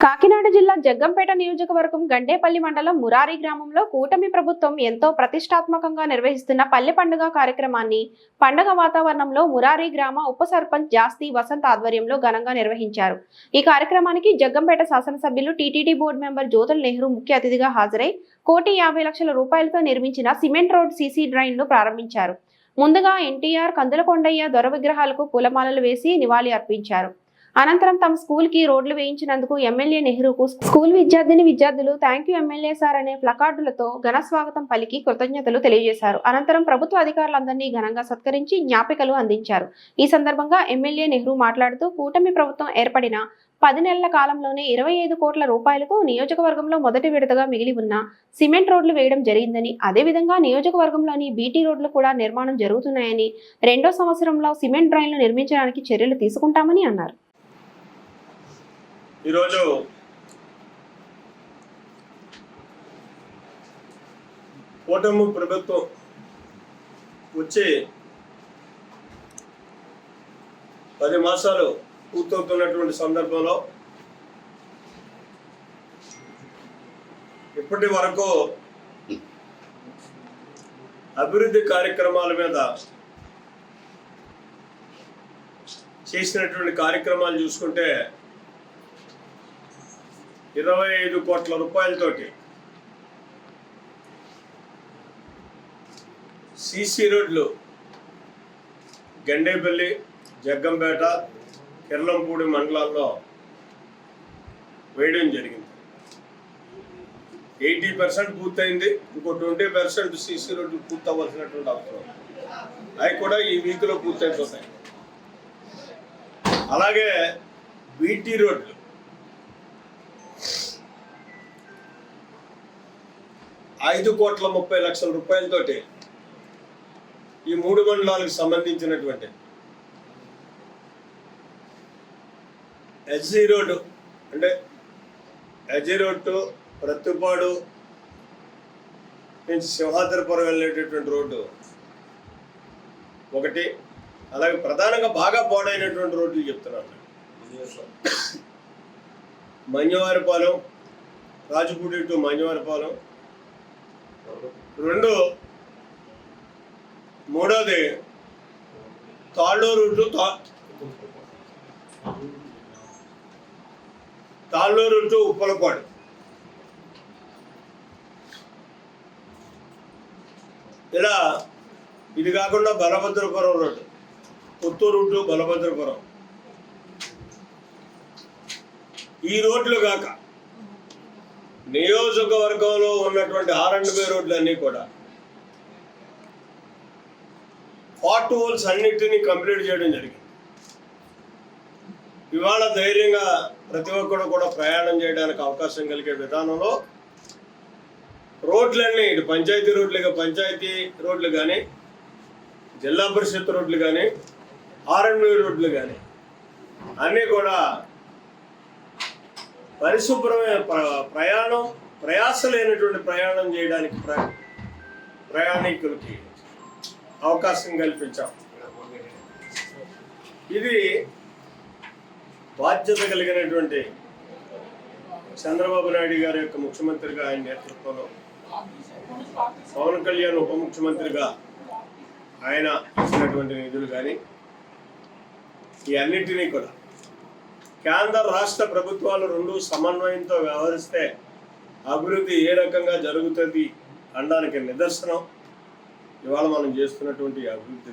కాకినాడ జిల్లా జగ్గంపేట నియోజకవర్గం గండేపల్లి మండలం మురారి గ్రామంలో కూటమి ప్రభుత్వం ఎంతో ప్రతిష్టాత్మకంగా నిర్వహిస్తున్న పల్లె పండుగ కార్యక్రమాన్ని పండగ వాతావరణంలో మురారి గ్రామ ఉప సర్పంచ్ జాస్తి వసంత్ ఆధ్వర్యంలో ఘనంగా నిర్వహించారు. ఈ కార్యక్రమానికి జగ్గంపేట శాసనసభ్యులు TTD board member Jyothula Nehru ముఖ్య అతిథిగా హాజరై కోటి యాభై లక్షల రూపాయలతో నిర్మించిన సిమెంట్ రోడ్ సీసీ డ్రైన్ను ప్రారంభించారు. ముందుగా ఎన్టీఆర్ కందులకొండయ్య దొర విగ్రహాలకు పూలమాలలు వేసి నివాళి అర్పించారు. అనంతరం తమ స్కూల్కి రోడ్లు వేయించినందుకు ఎమ్మెల్యే నెహ్రూకు స్కూల్ విద్యార్థిని విద్యార్థులు థ్యాంక్ యూ ఎమ్మెల్యే సార్ అనే ప్లకార్డులతో ఘన స్వాగతం పలికి కృతజ్ఞతలు తెలియజేశారు. అనంతరం ప్రభుత్వ అధికారులందరినీ ఘనంగా సత్కరించి జ్ఞాపికలు అందించారు. ఈ సందర్భంగా ఎమ్మెల్యే నెహ్రూ మాట్లాడుతూ కూటమి ప్రభుత్వం ఏర్పడిన పది నెలల కాలంలోనే ఇరవై ఐదు కోట్ల రూపాయలతో నియోజకవర్గంలో మొదటి విడతగా మిగిలి ఉన్న సిమెంట్ రోడ్లు వేయడం జరిగిందని అదేవిధంగా నియోజకవర్గంలోని బీటీ రోడ్లు కూడా నిర్మాణం జరుగుతున్నాయని రెండో సంవత్సరంలో సిమెంట్ డ్రైన్లు నిర్మించడానికి చర్యలు తీసుకుంటామని అన్నారు. ఈరోజు కూటమి ప్రభుత్వం వచ్చి పది మాసాలు పూర్తవుతున్నటువంటి సందర్భంలో ఇప్పటి వరకు అభివృద్ధి కార్యక్రమాల మీద చేసినటువంటి కార్యక్రమాలు చూసుకుంటే ఇరవై ఐదు కోట్ల రూపాయలతోటి. సీసీ రోడ్లు గండేపల్లి జగ్గంపేట కిర్లంపూడి మండలాల్లో వేయడం జరిగింది. ఎయిటీ పర్సెంట్ పూర్తయింది. ఇంకో ట్వంటీ పర్సెంట్ సిసి రోడ్లు పూర్తవలసినటువంటి అవసరం. అవి కూడా ఈ వీక్లో పూర్తయిపోతాయి. అలాగే బీటీ రోడ్లు. ఐదు కోట్ల ముప్పై లక్షల రూపాయలతోటి ఈ మూడు మండలాలకు సంబంధించినటువంటి ఎస్జీ రోడ్డు అంటే ఎస్జీ రోడ్డు ప్రత్తుపాడు నుంచి సింహాద్రిపురం వెళ్ళేటటువంటి రోడ్డు ఒకటి. అలాగే ప్రధానంగా బాగా పాడైనటువంటి రోడ్లు చెప్తున్నాను. మన్యవారిపాలెం రాజపూడి టు మన్యవారిపాలెం రెండు. మూడోది. తాళ్ళూరు టు తా తాళ్ళూరు టు ఉప్పలపాడు. ఇలా ఇది కాకుండా బలభద్రపురం రోడ్డు. పుత్తూరు టు బలభద్రపురం. ఈ రోడ్లు కాక నియోజకవర్గంలో ఉన్నటువంటి ఆర్ అండ్ బి రోడ్లన్నీ కూడా. పార్ట్ హోల్స్ అన్నిటినీ కంప్లీట్ చేయడం జరిగింది. ఇవాళ ధైర్యంగా ప్రతి ఒక్కరు కూడా ప్రయాణం చేయడానికి అవకాశం కలిగే విధానంలో రోడ్లన్నీ ఇటు పంచాయతీ రోడ్లు పంచాయతీ రోడ్లు కానీ జిల్లా పరిషత్ రోడ్లు కానీ ఆర్ అండ్ బి రోడ్లు కానీ అన్నీ కూడా పరిశుభ్రమైన ప్రయాణం ప్రయాస లేనటువంటి ప్రయాణం చేయడానికి ప్ర ప్రయాణికులకి అవకాశం కల్పించాం. ఇది బాధ్యత కలిగినటువంటి చంద్రబాబు నాయుడు గారి యొక్క ముఖ్యమంత్రిగా ఆయన నేతృత్వంలో పవన్ కళ్యాణ్ ఉప ముఖ్యమంత్రిగా ఆయన ఇచ్చినటువంటి నిధులు కానీ ఈ అన్నింటినీ కూడా కేంద్ర రాష్ట్ర ప్రభుత్వాలు రెండు సమన్వయంతో వ్యవహరిస్తే అభివృద్ధి ఏ రకంగా జరుగుతుంది అనడానికి నిదర్శనం. ఇవాళ మనం చేస్తున్నటువంటి అభివృద్ధి